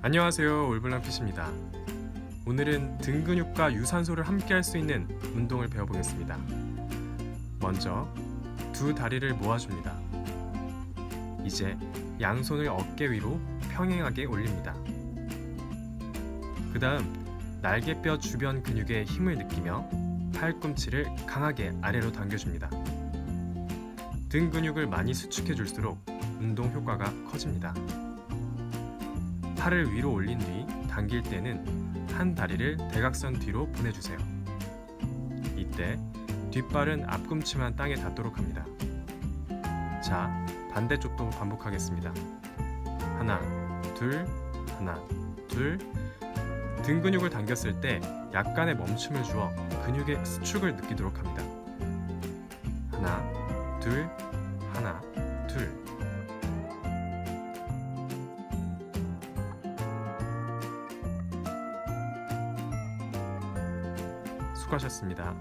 안녕하세요 올블랑핏입니다. 오늘은 등 근육과 유산소를 함께 할 수 있는 운동을 배워보겠습니다. 먼저 두 다리를 모아줍니다. 이제 양손을 어깨 위로 평행하게 올립니다. 그 다음 날개뼈 주변 근육에 힘을 느끼며 팔꿈치를 강하게 아래로 당겨줍니다. 등 근육을 많이 수축해 줄수록 운동 효과가 커집니다 팔을 위로 올린 뒤 당길 때는 한 다리를 대각선 뒤로 보내주세요. 이때 뒷발은 앞꿈치만 땅에 닿도록 합니다. 자, 반대쪽도 반복하겠습니다. 하나, 둘, 하나, 둘. 등 근육을 당겼을 때 약간의 멈춤을 주어 근육의 수축을 느끼도록 합니다. 하나, 둘, 하나, 수고하셨습니다.